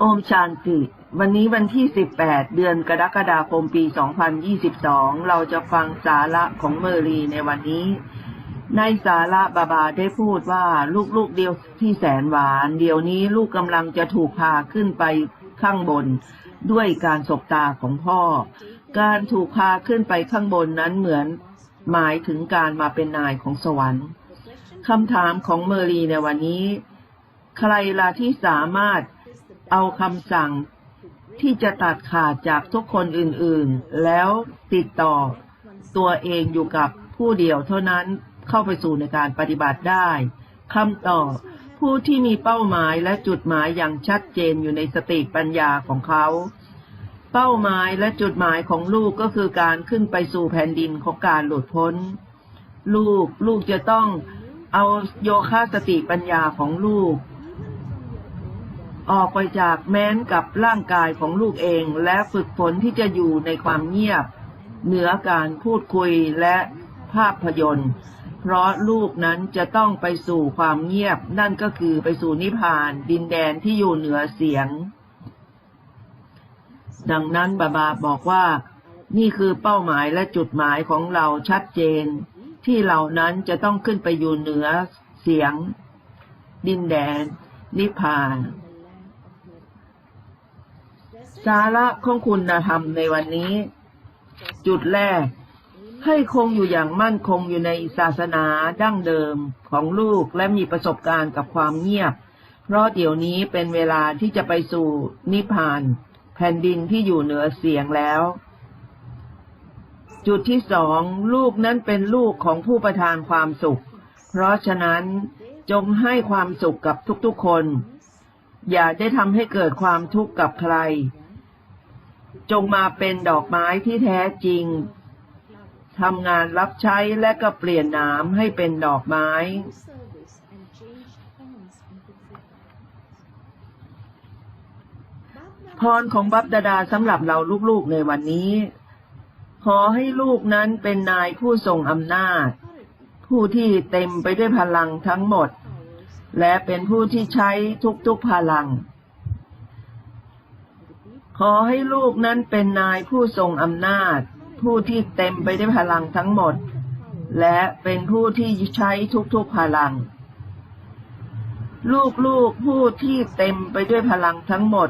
โอมชานติ วันนี้วันที่ 18 เดือนกรกฎาคมปี 2022 เราจะฟังสาระของเมอรีในวันนี้ ในสาระบาบาได้พูดว่าลูกๆเดียวที่แสนหวาน เดี๋ยวนี้ลูกกำลังจะถูกพาขึ้นไปข้างบน ด้วยการสบตาของพ่อ การถูกพาขึ้นไปข้างบนนั้นเหมือนหมายถึงการมาเป็นนายของสวรรค์คำถามของเมอรีในวันนี้ ใครล่ะที่สามารถ เอาคำสั่งที่จะตัดขาดจากทุกคนอื่นๆ แล้วติดต่อตัวเองอยู่กับผู้เดียวเท่านั้นเข้าไปสู่ในการปฏิบัติได้คำตอบผู้ที่มีเป้าหมายและจุดหมายอย่างชัดเจนอยู่ในสติปัญญาของเขา เป้าหมายและจุดหมายของลูกก็คือการขึ้นไปสู่แผ่นดินของการหลุดพ้น ลูกลูกจะต้องเอาโยคะสติปัญญาของลูก ออกไปจากแม้นกับร่างกายของลูกเอง และฝึกฝนที่จะอยู่ในความเงียบ เหนือการพูดคุยและภาพยนตร์ เพราะลูกนั้นจะต้องไปสู่ความเงียบ นั่นก็คือไปสู่นิพพาน ดินแดนที่อยู่เหนือเสียง ดังนั้นบาบาบอกว่า นี่คือเป้าหมายและจุดหมายของเราชัดเจน ที่เหล่านั้นจะต้องขึ้นไปอยู่เหนือเสียง ดินแดน นิพพาน สาระของคุณธรรมในวันนี้ จุดแรก ให้คงอยู่อย่างมั่นคงอยู่ในศาสนาดั้งเดิมของลูกและมีประสบการณ์กับความเงียบ เพราะเดี๋ยวนี้เป็นเวลาที่จะไปสู่นิพพาน แผ่นดินที่อยู่เหนือเสียงแล้ว จุดที่สองลูกนั้นเป็นลูกของผู้ประทานความสุข เพราะฉะนั้นจงให้ความสุขกับทุกๆคน อย่าได้ทำให้เกิดความทุกข์กับใคร จงมาเป็นดอกไม้ที่แท้จริงทำงานรับใช้และก็เปลี่ยนน้ำให้เป็นดอกไม้ พรของบัพดาดาสำหรับเราลูกๆในวันนี้ ขอให้ลูกนั้นเป็นนายผู้ทรงอำนาจ ผู้ที่เต็มไปด้วยพลังทั้งหมด และเป็นผู้ที่ใช้ทุกๆพลัง ขอให้ลูกนั้นเป็นนายผู้ทรงอำนาจ ผู้ที่เต็มไปด้วยพลังทั้งหมด และเป็นผู้ที่ใช้ทุกๆพลัง ลูกๆผู้ที่เต็มไปด้วยพลังทั้งหมด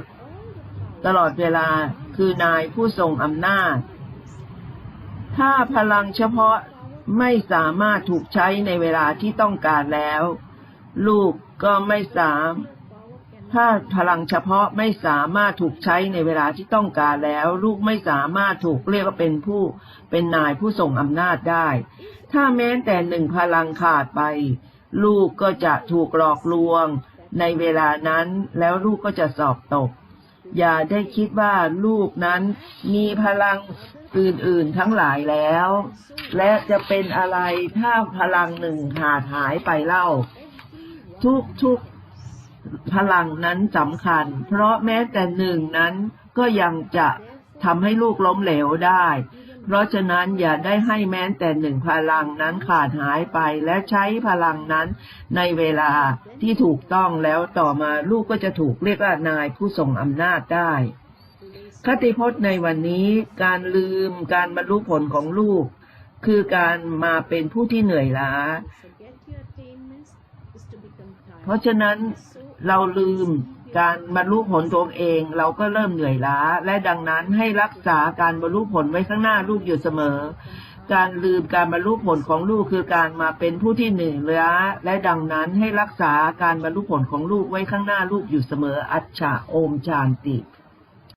ตลอดเวลาคือนายผู้ทรงอำนาจ ถ้าพลังเฉพาะไม่สามารถถูกใช้ในเวลาที่ต้องการแล้ว ลูกก็ไม่สามถ้าพลังเฉพาะไม่สามารถถูกใช้ในเวลาที่ต้องการแล้ว ลูกไม่สามารถถูกเรียกว่าเป็นผู้เป็นนายผู้ทรงอำนาจได้ ถ้าแม้แต่หนึ่งพลังขาดไป ลูกก็จะถูกหลอกลวง ในเวลานั้นแล้วลูกก็จะสอบตก อย่าได้คิดว่าลูกนั้นมีพลังอื่นๆทั้งหลายแล้ว และจะเป็นอะไรถ้าพลังหนึ่งขาดหายไปเล่า ทุกๆพลังนั้นสำคัญ เพราะแม้แต่หนึ่งนั้นก็ยังจะทำให้ลูกล้มเหลวได้ เพราะฉะนั้นอย่าได้ให้แม้แต่หนึ่งพลังนั้นขาดหายไปและใช้พลังนั้นในเวลาที่ถูกต้องแล้วต่อมาลูกก็จะถูกเรียกว่านายผู้ทรงอำนาจได้ คติพจน์ในวันนี้การลืมการบรรลุผลของลูก คือการมาเป็นผู้ที่เหนื่อยล้า เพราะฉะนั้นเราลืมการบรรลุผลตัวเอง เราก็เริ่มเหนื่อยล้า และดังนั้นให้รักษาการบรรลุผลไว้ข้างหน้าลูกอยู่เสมอ การลืมการบรรลุผลของลูกคือการมาเป็นผู้ที่เหนื่อยล้าและดังนั้นให้รักษาการบรรลุผลของลูกไว้ข้างหน้าลูกอยู่เสมอ อัจฉาโอมชานติ